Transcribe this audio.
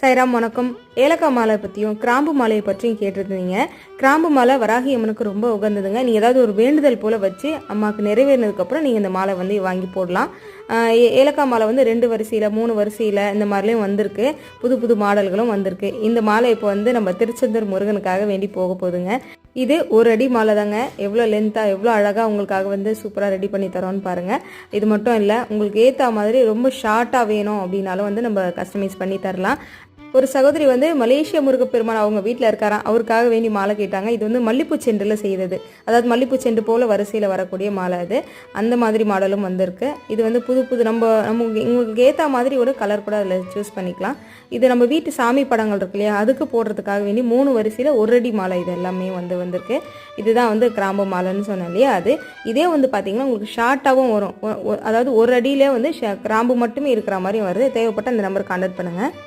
சைராம் வணக்கம். ஏலக்காய் மாலை பற்றியும் கிராம்பு மாலையை பற்றியும் கேட்டிருந்தீங்க. கிராம்பு மாலை வராகி அம்மனுக்கு ரொம்ப உகந்ததுங்க. நீங்கள் ஏதாவது ஒரு வேண்டுதல் போல் வச்சு அம்மாவுக்கு நிறைவேறினதுக்கப்புறம் நீங்கள் இந்த மாலை வந்து வாங்கி போடலாம். ஏ- ஏலக்காய் மாலை வந்து ரெண்டு வரிசையில் மூணு வரிசையில் இந்த மாதிரிலையும் வந்திருக்கு. புது புது மாடல்களும் வந்திருக்கு. இந்த மாலை இப்போ வந்து நம்ம திருச்செந்தூர் முருகனுக்காக வேண்டி போக போகுதுங்க. இது ஒரு அடி மாலை தாங்க. எவ்வளோ லென்த்தாக எவ்வளோ அழகாக உங்களுக்காக வந்து சூப்பராக ரெடி பண்ணி தரோன்னு பாருங்கள் இது மட்டும் இல்லை உங்களுக்கு ஏற்ற மாதிரி ரொம்ப ஷார்ட்டாக வேணும் அப்படின்னாலும் வந்து நம்ம கஸ்டமைஸ் பண்ணி தரலாம். ஒரு சகோதரி வந்து மலேசிய முருகப்பெருமான் அவங்க வீட்டில் இருக்காராம். அவருக்காக வேண்டி மாலை கேட்டாங்க. இது வந்து மல்லிப்பூ செண்டில் செய்தது. அதாவது மல்லிப்பூ செண்டு போல் வரிசையில் வரக்கூடிய மாலை அது. அந்த மாதிரி மாடலும் வந்திருக்கு. இது வந்து புது புது நம்ம நம்ம உங்களுக்கு ஏற்ற மாதிரி ஒரு கலர் கூட அதில் சூஸ் பண்ணிக்கலாம். இது நம்ம வீட்டு சாமி படங்கள் இருக்கு இல்லையா? அதுக்கு போடுறதுக்காக வேண்டி மூணு வரிசையில் ஒரு அடி மாலை இது எல்லாமே வந்து வந்திருக்கு. இதுதான் வந்து கிராம்பு மாலைன்னு சொன்னேன் இல்லையா? அது. இதே வந்து பார்த்தீங்கன்னா உங்களுக்கு ஷார்ட்டாகவும் வரும். அதாவது ஒரு அடியிலே வந்து கிராம்பு மட்டுமே இருக்கிற மாதிரி வருது. தேவைப்பட்ட அந்த நம்பர் கான்டாக்ட் பண்ணுங்கள்